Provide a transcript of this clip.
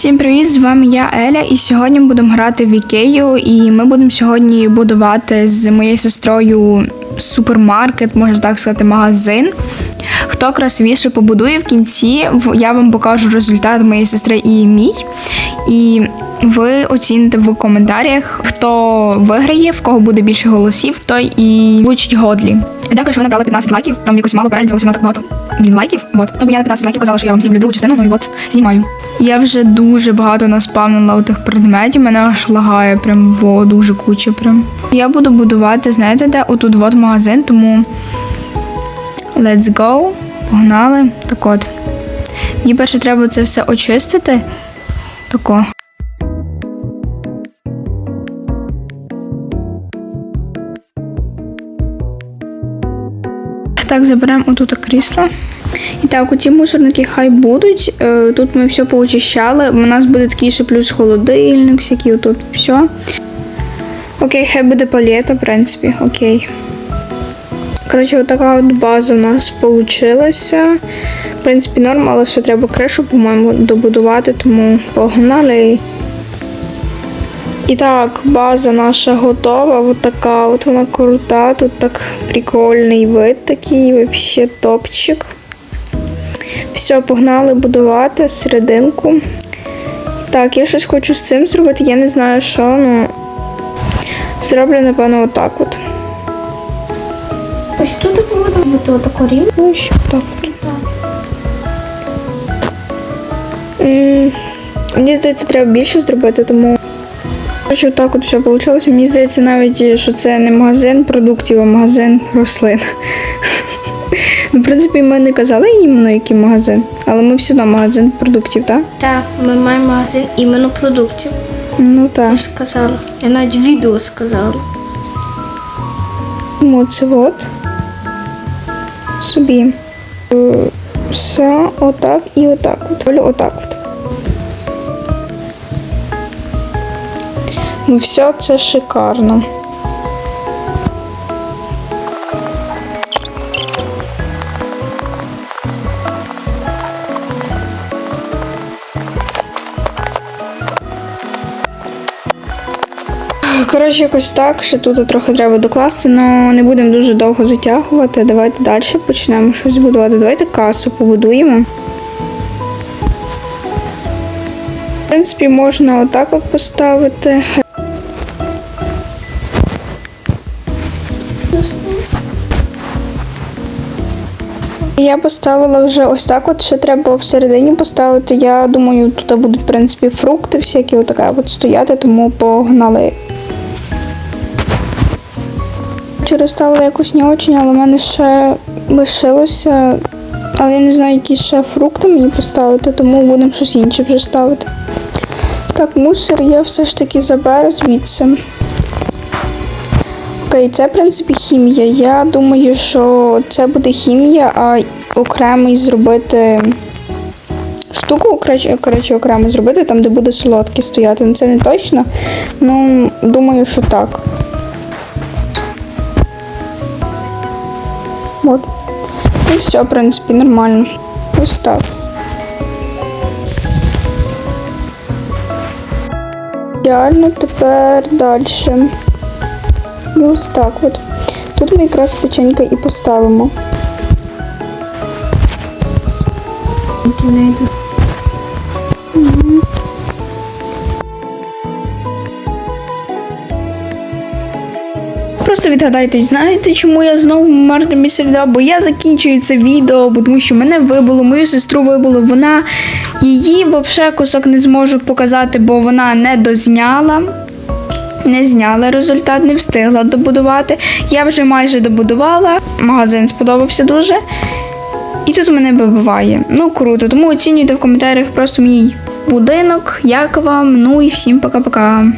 Всім привіт! З вами я Еля, і сьогодні ми будемо грати в Ікею, і ми будемо сьогодні будувати з моєю сестрою супермаркет, можна так сказати, магазин. Хто красивіше побудує в кінці, я вам покажу результат моєї сестри і мій. І ви оціните в коментарях, хто виграє, в кого буде більше голосів, той і получить годлі. І також ви набрали 15 лайків, там якось мало переглядів, воно так багато блін, лайків. От. Ну, бо я на 15 лайків казала, що я вам знімлю другу частину, ну і от знімаю. Я вже дуже багато наспавнила у тих предметів, мене аж лагає, прям во дуже куча. Прям. Я буду будувати, знаєте, де отут от магазин, тому let's go. Погнали. Так от. Мені перше треба це все очистити. Тако. Так, заберемо отут крісло. І так, оці мусорники хай будуть. Е, Тут ми все поочищали. У нас буде такий ще плюс холодильник, всякі отут все. Окей, хай буде палета, в принципі, окей. Коротше, отака от база у нас получилася. В принципі, норм, але ще треба кришу, по-моєму, добудувати, тому погнали. І так, база наша готова. От така от вона крута. Тут так прикольний вид такий, вообще топчик. Все, погнали будувати серединку. Так, я щось хочу з цим зробити, я не знаю що, ну зроблю, напевно, отак от. Ось тут повинно бути отако рівно. Ну, ще так. Мені здається, треба більше зробити, тому. Коротше, так от все вийшло. Мені здається, навіть, що це не магазин продуктів, а магазин рослин. Ну, в принципі, ми не казали іменно, який магазин, але ми все одно магазин продуктів, так? Так, ми маємо магазин іменно продуктів. Ну Я так. ж казала. Я навіть відео сказала. Тому це от. Собі. Е, Все отак і отак. От. Роблю отак Ну, все це шикарно. Коротше, якось так, ще тут трохи треба докласти, але не будемо дуже довго затягувати. Давайте далі почнемо щось будувати. Давайте касу побудуємо. В принципі, можна отак от поставити. Я поставила вже ось так, от ще треба всередині поставити. Я думаю, тут будуть в принципі фрукти всякі, отака от стояти, тому погнали. Вчора ставила якось не очень, але в мене ще лишилося. Але я не знаю, які ще фрукти мені поставити, тому будемо щось інше вже ставити. Так, мусор я все ж таки заберу звідси. Окей, це, в принципі, хімія. Я думаю, що це буде хімія, а окремий зробити штуку, коротше, окремо зробити, там, де буде солодке стояти. Ну, Це не точно. Ну, думаю, що так. От. І все, в принципі, нормально. Ось так. Ідеально тепер далі. І ось так от. Тут ми якраз печенька і поставимо. Просто відгадайте, знаєте, чому я знову Мартин Місерда? Бо я закінчую це відео, бо тому що мене вибило, мою сестру вибило. Вона її взагалі кусок не зможу показати, бо вона не дозняла. Не зняла результат, не встигла добудувати. Я вже майже добудувала. Магазин сподобався дуже. І тут мене вибиває. Ну круто. Тому оцінюйте в коментарях просто мій будинок. Як вам? Ну і всім пока-пока.